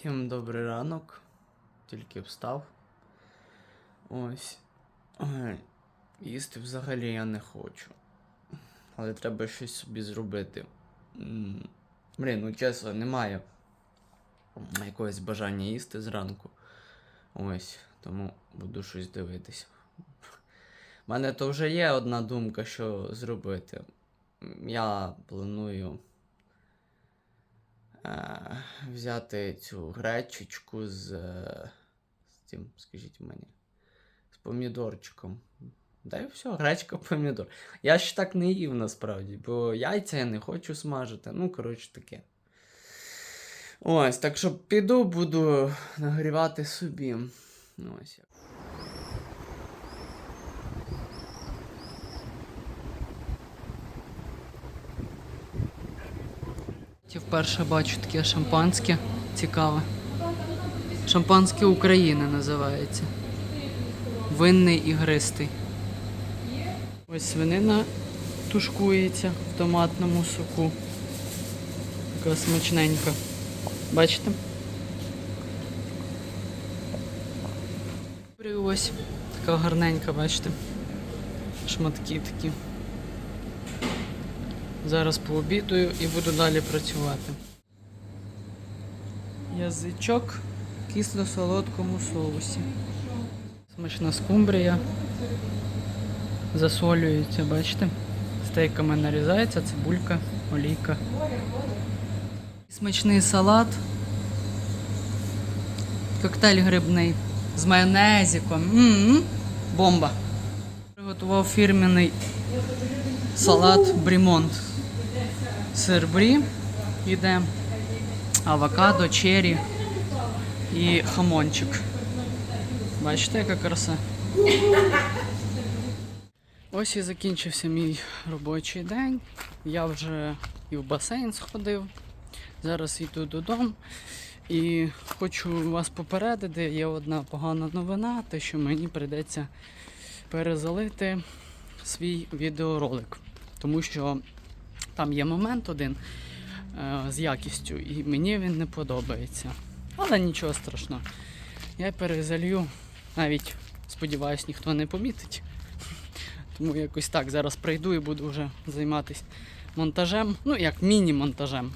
Всім добрий ранок. Тільки встав. Ось. Їсти взагалі я не хочу. Але треба щось собі зробити. Блін, ну чесно, немає якогось бажання їсти зранку. Ось, тому буду щось дивитися. У мене то вже є одна думка, що зробити. Я планую е, взяти цю гречечку з, е, з цим, скажіть мені, з помідорчиком. Да і все, гречка, помідор. Я ж так не їв насправді, бо яйця я не хочу смажити. Ну, коротше таке. Ось, так що піду, буду нагрівати собі. Ось. Вперше бачу таке шампанське цікаве. Шампанське України називається. Винний ігристий. Ось свинина тушкується в томатному соку. Така смачненька. Бачите? Ось така гарненька, бачите. Шматки такі. Зараз пообідаю і буду далі працювати. Язичок в кисло-солодкому соусі. Смачна скумбрія. Засолюється, бачите? Стейками нарізається, цибулька, олійка. Смачний салат. Коктейль грибний з майонезиком. М-м-м. Бомба. Приготував фірменний салат Брімонт. Сир брі йде, авокадо, чері і хамончик. Бачите, яка краса? Ось і закінчився мій робочий день. Я вже і в басейн сходив. Зараз йду додому. І хочу вас попередити, є одна погана новина, те, що мені прийдеться перезалити свій відеоролик. Тому що там є момент один е, з якістю, і мені він не подобається. Але нічого страшного. Я перезалью, навіть сподіваюсь, ніхто не помітить. Тому якось так зараз прийду і буду вже займатися монтажем, ну як міні-монтажем.